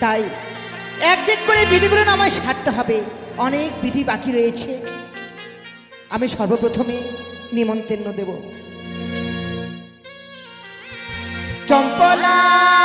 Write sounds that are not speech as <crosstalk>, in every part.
তাই একদিক করে বিধিগুলো আমায় সারতে হবে। অনেক বিধি বাকি রয়েছে। আমি সর্বপ্রথমে নিমন্ত্রণ দেব। চম্পলা!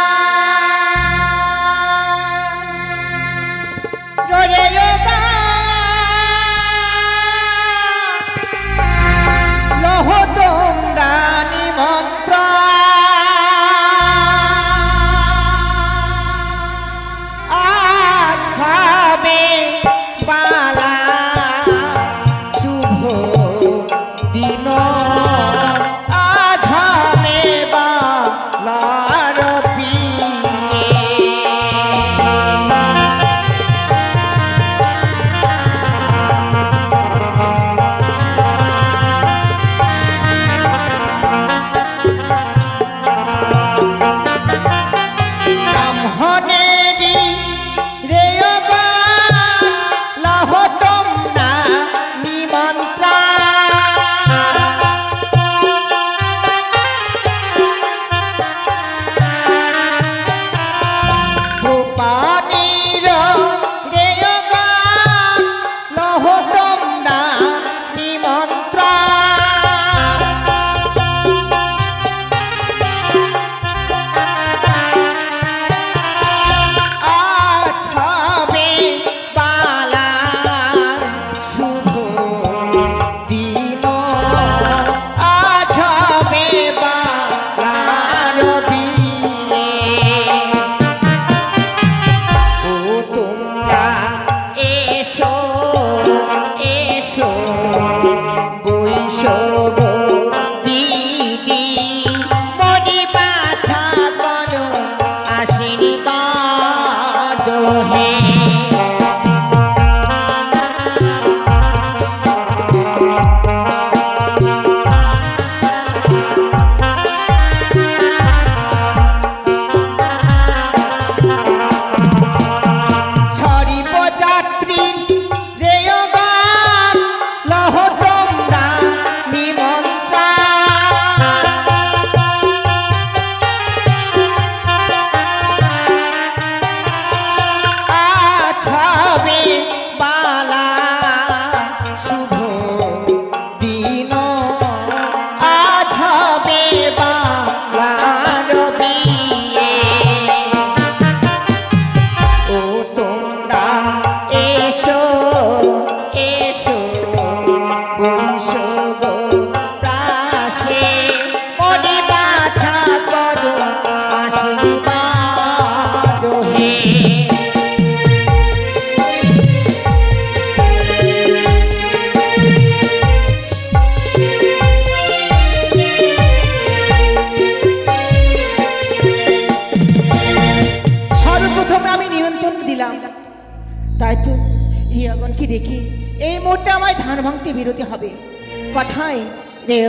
নেই।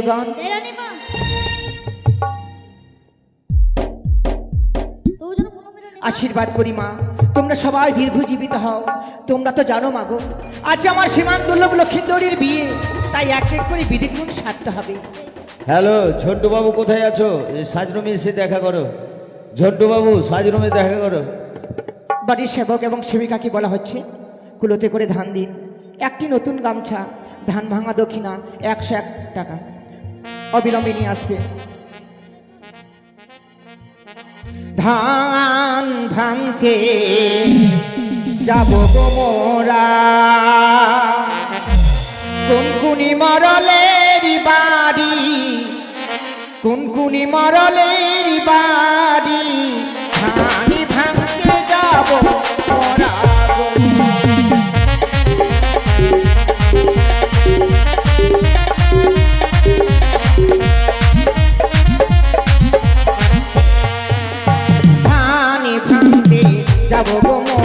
আশীর্বাদ করি মা তোমরা সবাই দীর্ঘজীবিত হও তোমরা তো জানো মাগো আজ আমার সীমান দুর্লভ লক্ষিন্দরীর বিয়ে তাই এক এক করে বিধিগুণ সারতে হবে। হ্যালো ঝন্টু বাবু কোথায় আছো? সাজরুমে এসে দেখা করো। ঝন্টু বাবু সাজরুমে দেখা করো। বাড়ির সেবক এবং সেবিকাকে বলা হচ্ছে কুলোতে করে ধান দিন। একটি নতুন গামছা ধান ভাঙা দক্ষিণা একশো এক টাকা। অবিলম্বে নিয়ে আসবে। ধান ভাঙতে যাব গো মোরা। কুনকুনি মরলের বাড়ি, কুনকুনি মরলের বাড়ি। যাব গো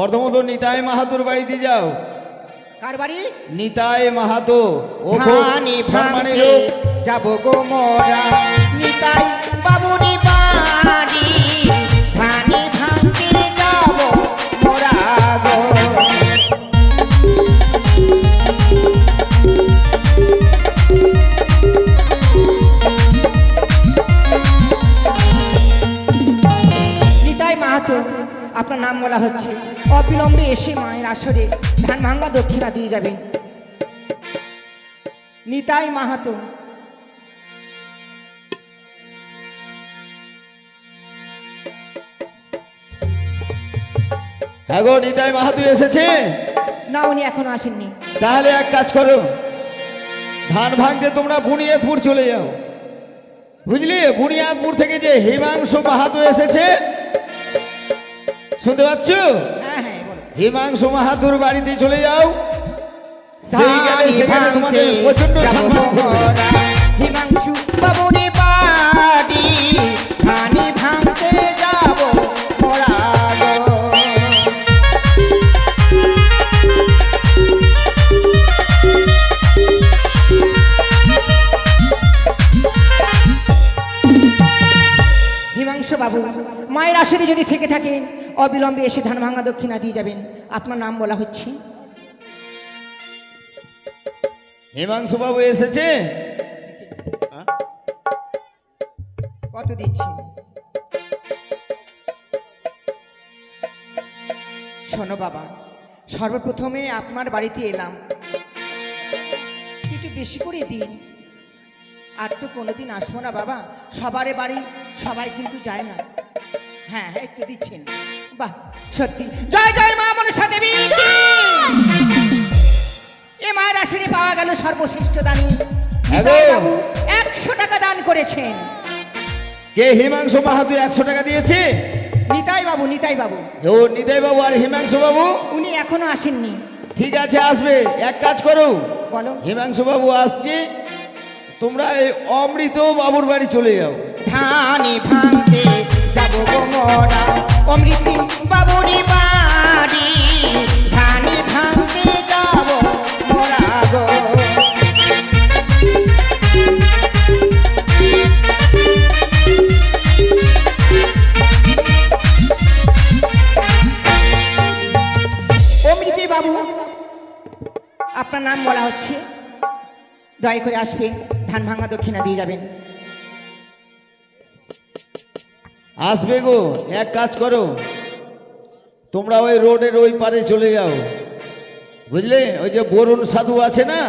প্রথমত নিতাই মাহাতুর বাড়িতে যাও। কার বাড়ি? নিতাই মাহাতো ও খুব ধানি সম্মানী যাব গো মোরা নিতাই বাবুনি বাড়ি। আপনার নাম বলা হচ্ছে। অবিলম্বে এসে মায়ের আসরে ধান ভাঙ্গা দক্ষিণা দিয়ে যাবেন। নিতাই মাহাতো। হ্যাঁ গো নিতাই মাহাতো এসেছে? না উনি এখনও আসেননি। তাহলে এক কাজ করো। ধান ভাঙতে তোমরা বুনিয়াদপুর চলে যাও। বুঝলি? বুনিয়াদপুর থেকে যে হিমাংশু মাহাতো এসেছে শুনতে পাচ্ছ? হ্যাঁ হ্যাঁ হিমাংশু মাহাতুর বাড়িতে চলে যাও। সেই গেলে সেখানে তোমাদের প্রচণ্ড সম্মান। হিমাংশু বাবুনি মায়ের আসরে যদি থেকে থাকেন অবিলম্বে এসে ধান ভাঙা দক্ষিণা দিয়ে যাবেন। আপনার নাম বলা হচ্ছে? হিমাংশু বাবু এসেছে কত দিচ্ছি? শোনো বাবা সর্বপ্রথমে আপনার বাড়িতে এলাম। একটু বেশি করে দিন। আর তো কোনোদিন আসব না বাবা। সবারে বাড়ি সবাই কিন্তু যায় না। হ্যাঁ হ্যাঁ। একটু দিচ্ছেন। বাহ সত্যি। জয় জয় মা মনসা দেবী। এ মায়ের আসরে পাওয়া গেল সর্বশ্রেষ্ঠ দানি। বাবু একশো টাকা দান করেছেন। কে হিমাংশু মাহাতো একশো টাকা দিয়েছে? নিতাই বাবু নিতাই বাবু ও নিতাই বাবু আর হিমাংশু বাবু? উনি এখনও আসেননি। ঠিক আছে আসবে। এক কাজ করো। বলো। হিমাংশু বাবু আসছে। তোমরা এই অমৃত বাবুর বাড়ি চলে যাও। ধানি ভাঙতে ধানি ভাঙতে যাব আপনার নাম বলা হচ্ছে। দয়া করে আসবেন ধান ভাঙা দক্ষিণা দিয়ে যাবেন। আসবে গো এক কাজ করো। তোমরা ওই রোডের ওই পারে চলে যাও। বুঝলে? ওই যে বরুণ সাধু আছে না?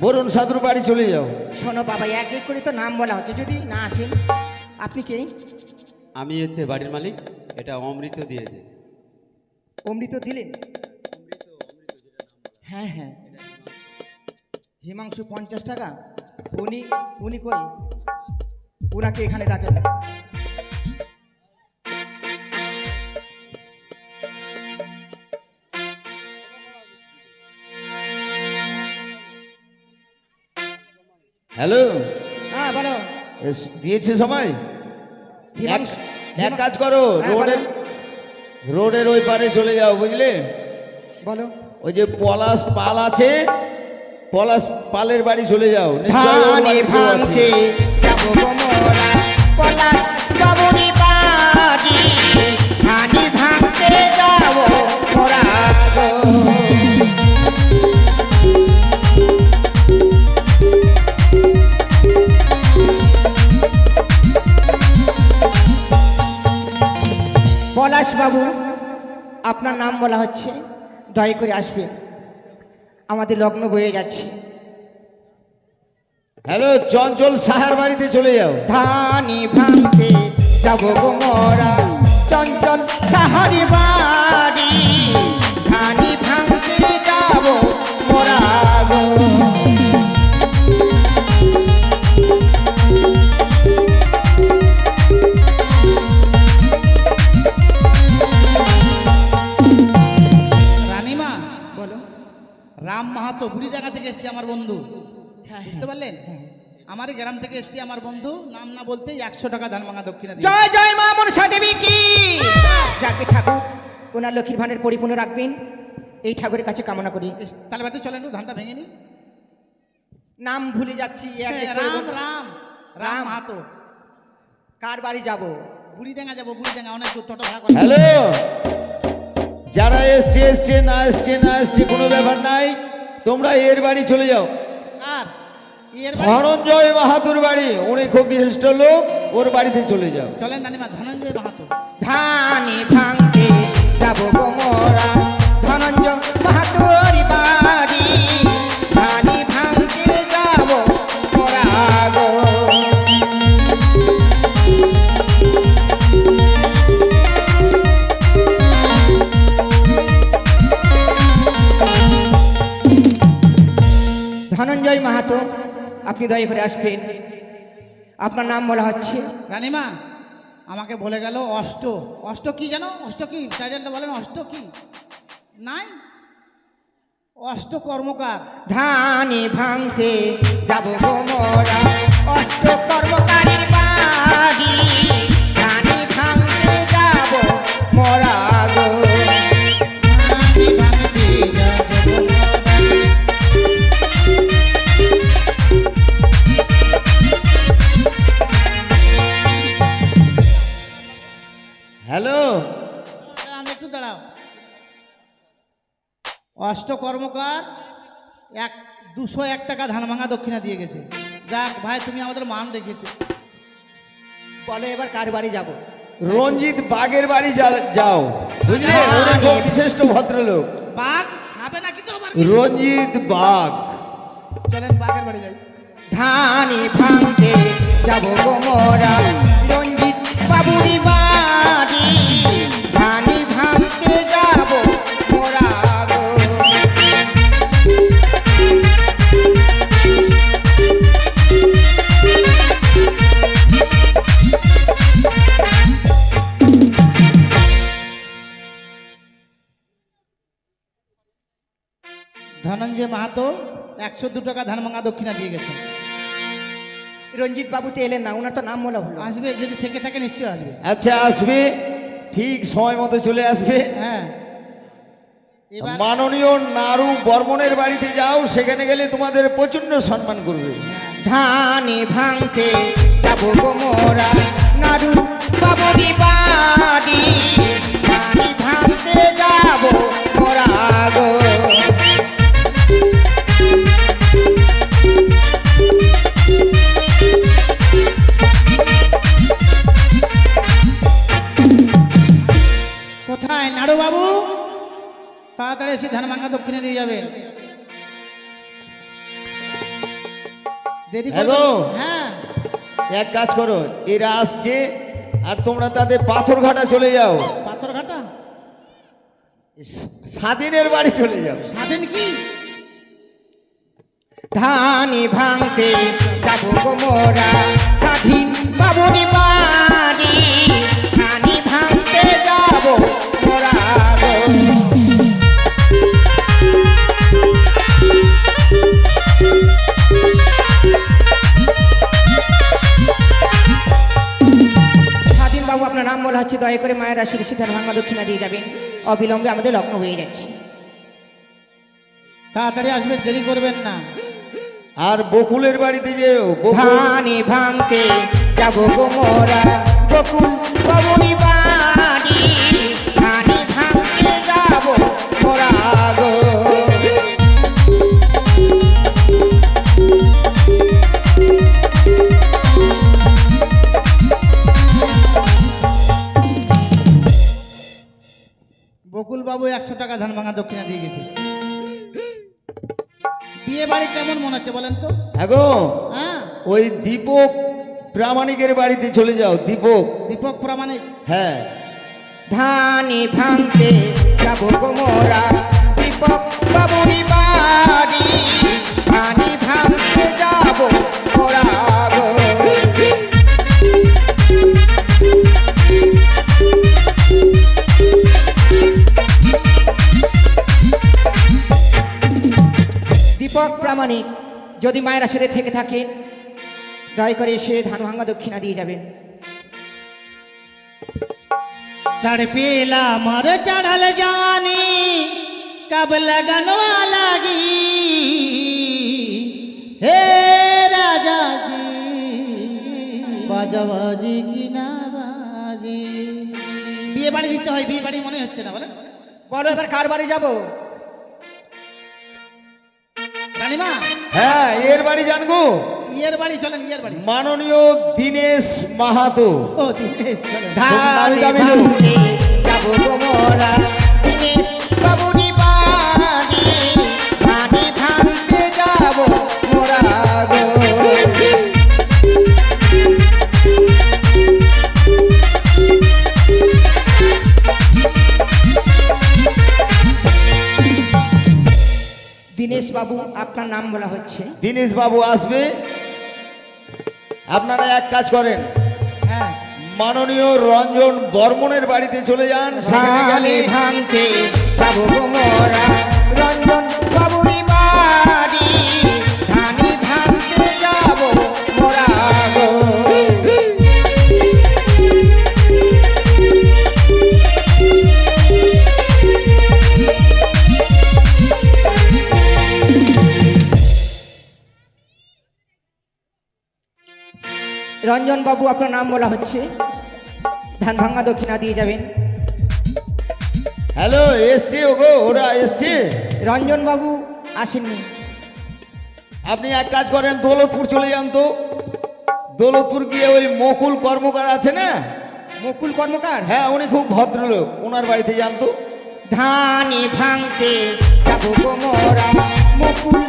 বরুণ সাধুর বাড়ি চলে যাও। শোনো বাবা এক এক করে তো নাম বলা হচ্ছে যদি না আসেন আপনি কে? আমি হচ্ছে বাড়ির মালিক এটা অমৃত দিয়েছে। অমৃত দিলেন? হ্যাঁ হ্যাঁ। হিমাংশু পঞ্চাশ টাকা উনি উনি কই? ওনাকে এখানে ডাকেন হ্যালো? হ্যাঁ বলো। এস- দিয়েছে সবাই? এক কাজ করো হ্যাঁ, রোডের রোডের ওই পারে চলে যাও বুঝলে? বলো। ওই যে পলাশ পাল আছে পলাশ পালের বাড়ি চলে যাও নিশ্চয়ই পলাশ বাবু আপনার নাম বলা হচ্ছে। দয়া করে আসবেন। আমাদের লগ্ন বয়ে যাচ্ছে। হ্যালো চঞ্চল সাহার বাড়িতে চলে যাও। ধানি ভাঙতে যাব গো মোরা। চঞ্চল সাহারি বাড়ি ধানি ভাঙতে যাব মোরা। এসছি আমার বন্ধু। হ্যাঁ বুঝতে পারলেন? আমার গ্রাম থেকে এসছি আমার বন্ধু। নাম না বলতে একশো টাকা ধান ভাঙা দক্ষিণা জয় জয় মা মনসা দেবী কি যাকে ঠাকুর ওনার লক্ষ্মীর ভাণ্ডের পরিপূর্ণ রাখবেন এই ঠাকুরের কাছে কামনা করি। তাহলে বাড়িতে চলেন একটু ধানটা ভেঙে নি নাম ভুলে যাচ্ছি এক রাম রাম রাম রাম। মাহাতো। কার বাড়ি যাব? বুড়িডাঙ্গা যাব বুড়িডাঙ্গা অনেক দূর টোটো ভাড়া হ্যালো? যারা এসছে এসছে না এসছে না এসছে কোনো ব্যাপার নাই। তোমরা এর বাড়ি চলে যাও। আর এর ধনঞ্জয় বাহাদুর বাড়ি উনি খুব বিশিষ্ট লোক ওর বাড়িতে চলে যাও। চলেন নানিমা ধনঞ্জয় মাহাতুর ধানি ভাঙতে যাব দয়া করে আসবেন আপনার নাম বলা হচ্ছে? রানিমা আমাকে বলে গেল অষ্ট। অষ্ট কি জানো? অষ্ট কি? টাইটেলটা বলেন অষ্ট কি? নাই? অষ্ট কর্মকার। ধানি ভাঙতে যাব মোরা অষ্ট কর্মকারীর বাড়ি। ধানি ভাঙতে যাব মোরা আমি একটু দাঁড়াও অষ্ট কর্মকার এক দুশো এক টাকা ধান ভাঙা দক্ষিণা দিয়ে গেছে। যাক ভাই তুমি আমাদের মান রেখেছো বলো এবার কার বাড়ি যাব? রঞ্জিত বাগের বাড়ি যাও। বুঝলে? উনি ভদ্রলোক। বাঘ খাবে নাকি তো রঞ্জিত বাগ চলেন বাঘের বাড়ি যাই। ধানি ভাঙতে যাব মোরা। রঞ্জিত বাবুরি বাড়ি ধনঞ্জয় মাহাতো একশো দু টাকা ধান ভাঙা দক্ষিণা দিয়ে গেছে। রঞ্জিত বাবু তো এলেন না ওনার তো নাম বলা হলো। আসবে যদি থেকে থাকে নিশ্চয়ই আসবে। আচ্ছা আসবে। ঠিক সময় মতো চলে আসবে। হ্যাঁ। এবার মাননীয় নারু বর্মনের বাড়িতে যাও সেখানে গেলে তোমাদের প্রচণ্ড সম্মান করবে। ধানে ভাঙতে যাব গো মোরা। নাড়ু বাবুরি বাড়ি ধানি ভাঙতে যাব মোরা গো। বাবু। তাড়াতাড়ি এসে ধান ভাঙা দক্ষিণে দিয়ে যাবেন। দেরি হ্যাঁ। এক কাজ করো এরা আসছে আর তোমরা তাদের পাথরঘাটা চলে যাও। পাথরঘাটা? স- স্বাধীনের বাড়ি চলে যাও। স্বাধীন কি? ধানি ভাঙতে যাব গো মোরা। স্বাধীন বাবুরি বাড়ি। ধানি ভাঙতে যাব বলা হচ্ছে দয়া করে মায়ের আশীর্বাদ সিদ্ধার ভাঙা দক্ষিণা দিয়ে যাবেন। অবিলম্বে আমাদের লগ্ন হয়ে যাচ্ছে। তাড়াতাড়ি আসবেন দেরি করবেন না। আর বকুলের বাড়িতে যেও ধানে ভাঙতে যাব গো মোরা। বকুল বাবুনি বাড়ি। ধানে ভাঙতে যাব মোরা। একশো টাকা ধান ভাঙা দক্ষিণা দিয়ে গেছে। বিয়ে বাড়ি কেমন মনে হচ্ছে বলেন তো? হ্যাঁ গো হ্যাঁ। ওই দীপক প্রামাণিকের বাড়িতে চলে যাও দীপক। দীপক প্রামাণিক? হ্যাঁ। ধানি ভাঙতে যাব গোমরা দীপক বাবুরি বাড়ি। নিষ্পক প্রামাণিক যদি মায়ের আসরে থেকে থাকে দয়া করে সে ধানভাঙ্গা দক্ষিণা দিয়ে যাবেন। তার জানি কব লাগি। হে রাজা জি কি না বাজি। বিয়ে বাড়ি দিতে হয় বিয়ে বাড়ি মনে হচ্ছে না বলে? বলো এবার কার বাড়ি যাব? রানিমা? হ্যাঁ এর বাড়ি জানগো? ইয়ের বাড়ি চলেন ইয়ের বাড়ি। মাননীয় দীনেশ মাহাতো। ও দিনেশ চলেন। দীনেশ বাবু আপনার নাম বলা হচ্ছে। দীনেশ বাবু আসবে। আপনারা এক কাজ করেন। হ্যাঁ। মাননীয় রঞ্জন বর্মনের বাড়িতে চলে যান। সেখানে গেলে ভাঙতে মোরা। রঞ্জন রঞ্জন বাবু আপনার নাম বলা হচ্ছে। ধান ভাঙা দক্ষিণা দিয়ে যাবেন। হ্যালো এসছে ওগো ওরা এসছে। রঞ্জন বাবু আসেননি। আপনি এক কাজ করেন দৌলতপুর চলে যান তো। দৌলতপুর গিয়ে ওই মকুল কর্মকার আছে না? মকুল কর্মকার? হ্যাঁ উনি খুব ভদ্রলোক। ওনার বাড়িতে যান তো। ধানে ভাঙতে যাব গো মোরা। মুকুল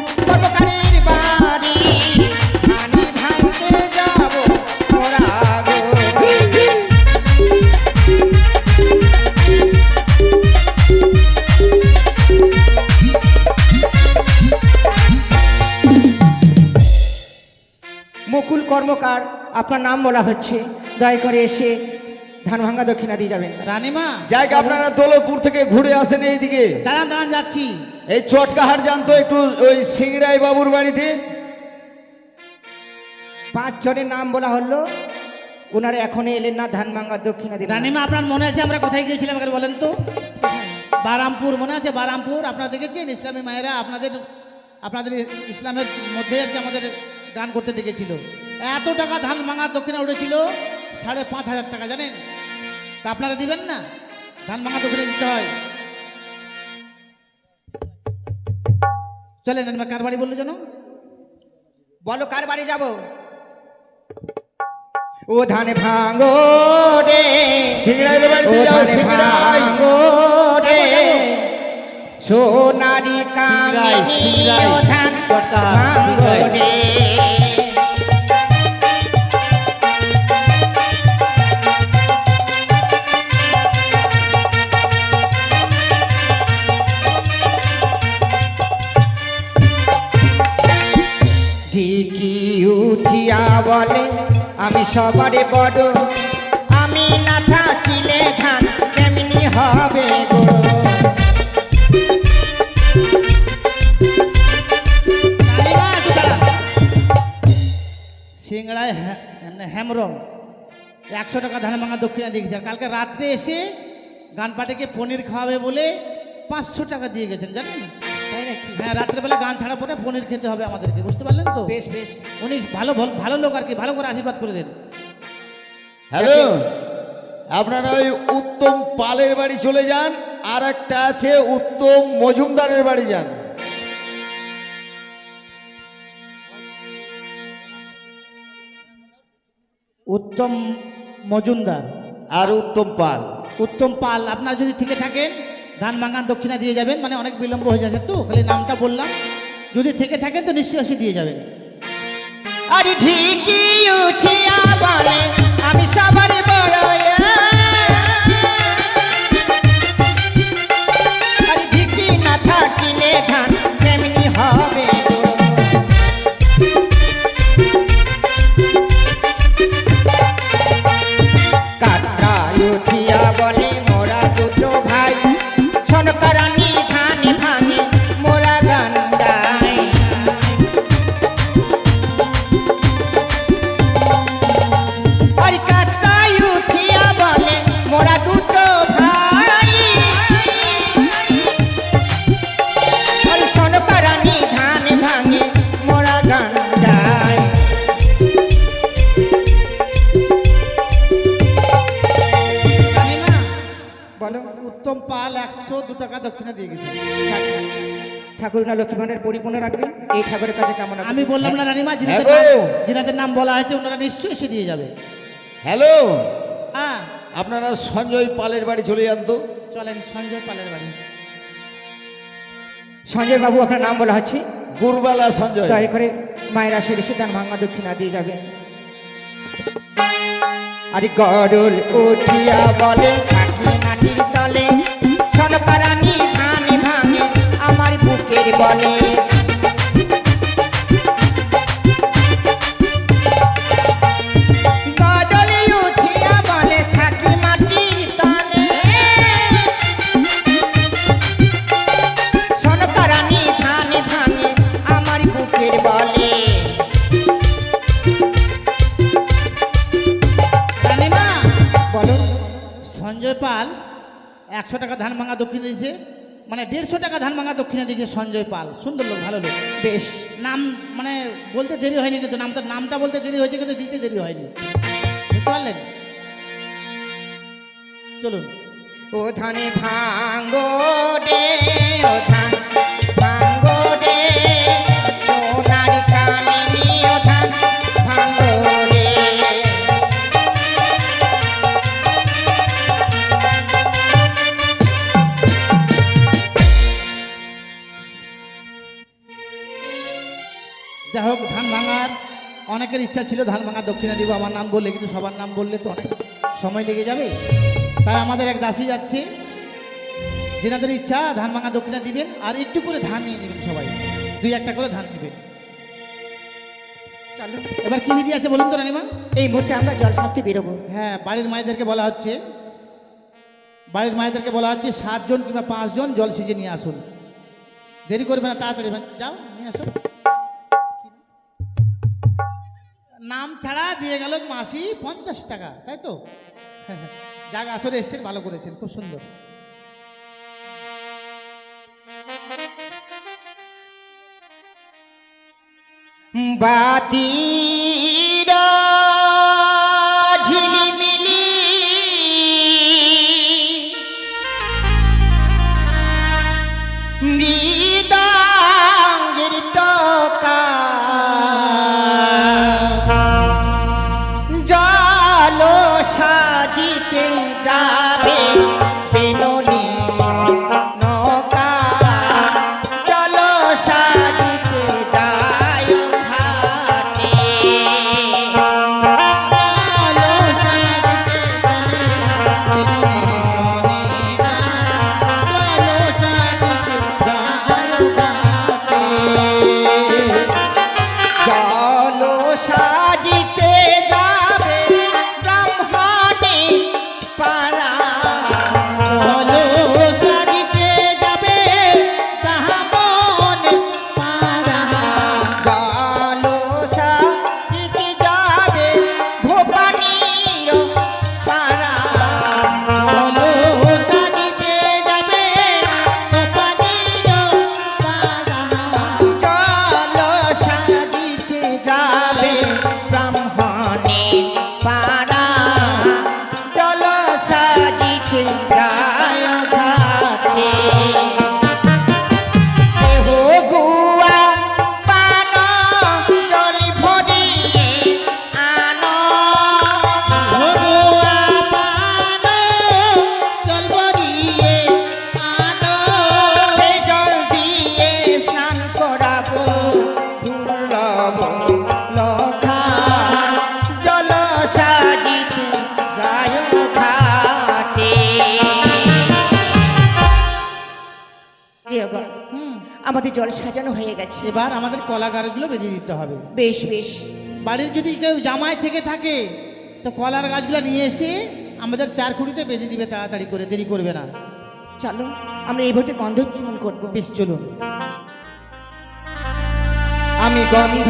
কর্মকার আপনার নাম বলা হচ্ছে। দয়া করে এসে ধানভাঙ্গা দক্ষিণা দিয়ে যাবেন। রানিমা। যাই আপনারা দৌলতপুর থেকে ঘুরে আসেন এইদিকে। দাঁড়ান দাঁড়ান যাচ্ছি। এই চটকাহাট যান তো একটু ওই সিংড়াই বাবুর বাড়িতে। পাঁচ জনের নাম বলা হলো। ওনারা এখনও এলেন না ধান ভাঙ্গা দক্ষিণা না। রানিমা আপনার মনে আছে আমরা কোথায় গিয়েছিলাম একবার বলেন তো? বারামপুর মনে আছে বারামপুর? আপনারা দেখেছেন? ইসলামী মায়েরা আপনাদের আপনাদের ইসলামের মধ্যে আর কি আমাদের দান করতে ডেকেছিল এত টাকা ধান ভাঙার দক্ষিণা উঠেছিল সাড়ে পাঁচ হাজার টাকা জানেন? তা আপনারা দিবেন না? ধান ভাঙা দক্ষিণা দিতে হয়। চলেন রানিমা কার বাড়ি বলল যেন? বলো কার বাড়ি যাব? ও ধান ভাঙো রে। সিংড়াইয়ের বাড়িতে ও যাও সিংড়াই। ভাঙো রে। সোনারি সিংড়াই, সিংড়াই, ও ধান ভাঙো রে। বলে, আমি সবারে বড়। আমি না থাকিলে ধান কেমনি হবে। সিংড়ায় হ্যা- মানে একশো টাকা ধান ভাঙা দক্ষিণা দিয়ে গেছে। আর কালকে রাত্রে এসে গান পাটিকে পনির খাওয়াবে বলে পাঁচশো টাকা দিয়ে গেছেন, জানেন? হ্যাঁ রাত্রেবেলা গান ছাড়া পরে পনির খেতে হবে আমাদেরকে বুঝতে পারলেন তো? বেশ বেশ। উনি ভালো ভালো- ভালো লোক আর কি ভালো করে আশীর্বাদ করে দেন। হ্যালো আপনারা ওই উত্তম পালের বাড়ি চলে যান আর একটা আছে উত্তম মজুমদারের বাড়ি যান। উত্তম মজুমদার। আর উত্তম পাল। উত্তম পাল আপনার যদি থেকে থাকেন ধান মাঙান দক্ষিণা দিয়ে যাবেন মানে অনেক বিলম্ব হয়ে যাচ্ছে তো, খালি নামটা বললাম। যদি থেকে থাকেন তো নিশ্চয়ই এসে দিয়ে যাবেন। আরে ঠিকই উঠিয়া বলে, আমি সবারে ঠাকুর না লক্ষ্মীবানের পরিপূর্ণ রাখবেন। এই ঠাকুরের কাছে কেমন আমি বললাম না রানিমা যিনাদের হ্যাঁ নাম- বলা হয়েছে ওনারা নিশ্চয়ই এসে দিয়ে যাবে। হ্যালো। হ্যাঁ। আপনারা সঞ্জয় পালের বাড়ি চলে যান তো। চলেন সঞ্জয় পালের বাড়ি। সঞ্জয় বাবু আপনার নাম বলা হচ্ছে? গুরবালা সঞ্জয়। দয়া করে মায়েরা সে এসে তার ভাঙা দক্ষিণা দিয়ে যাবেন আরে গরল উঠিয়া বলে থাকি মাটির তলে সনকারানি রানিমা বলো সঞ্জয় পাল একশো টাকা ধান ভাঙা দক্ষিণে দিয়েছে। মানে দেড়শো টাকা ধান ভাঙা দক্ষিণা দিকে সঞ্জয় পাল। সুন্দর লোক, ভালো লোক। বেশ। নাম মানে বলতে দেরি হয়নি কিন্তু নামটা নামটা বলতে দেরি হয়েছে কিন্তু দিতে দেরি হয়নি। বুঝতে পারলেন? চলুন। ও ধানে ভাঙ্গো ও অনেকের ইচ্ছা ছিল ধান ভাঙা দক্ষিণা দিব আমার নাম বললে কিন্তু সবার নাম বললে তো অনেক সময় লেগে যাবে। তাই আমাদের এক দাসী যাচ্ছে। যেনাদের ইচ্ছা ধান ভাঙা দক্ষিণা দিবেন আর একটু করে ধান নিয়ে নেবেন সবাই। দুই একটা করে ধান নেবেন। চলো। এবার কি বিধি আছে বলুন তো রানিমা? এই মুহূর্তে আমরা জল শাস্তি বেরোবো। হ্যাঁ বাড়ির মায়েদেরকে বলা হচ্ছে। বাড়ির মায়েদেরকে বলা হচ্ছে সাতজন কিংবা পাঁচজন জল সিজে নিয়ে আসুন। দেরি করবে না তাড়াতাড়ি যাও নিয়ে আসো নাম ছাড়া দিয়ে গেল মাসি পঞ্চাশ টাকা, তাই তো? <laughs> যাক, আসলে এসছেন, ভালো করেছেন, খুব সুন্দর। বাতির গেছে। এবার আমাদের কলা গাছগুলো বেঁধে দিতে হবে। বেশ বেশ। বাড়ির যদি কেউ জামাই থেকে থাকে তো কলার গাছগুলো নিয়ে এসে আমাদের চার খুঁড়িতে বেঁধে দিবে তাড়াতাড়ি করে দেরি করবে না। চলো আমরা এই ভোটে গন্ধ জীবন করব। বেশ চলুন। আমি গন্ধ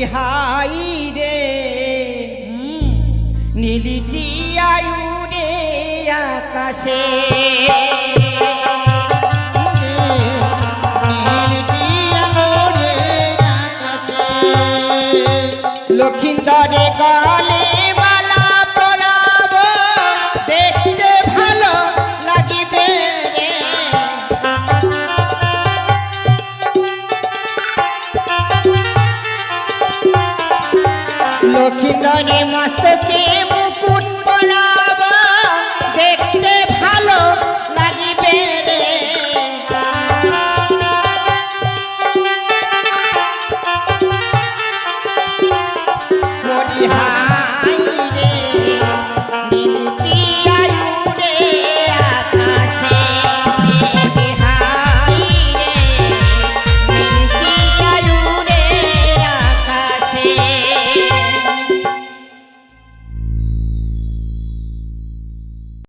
ইহাই রে। নীলিটি আয়ু রে আকাশে। লক্ষিন্দরে গা করে মস্ত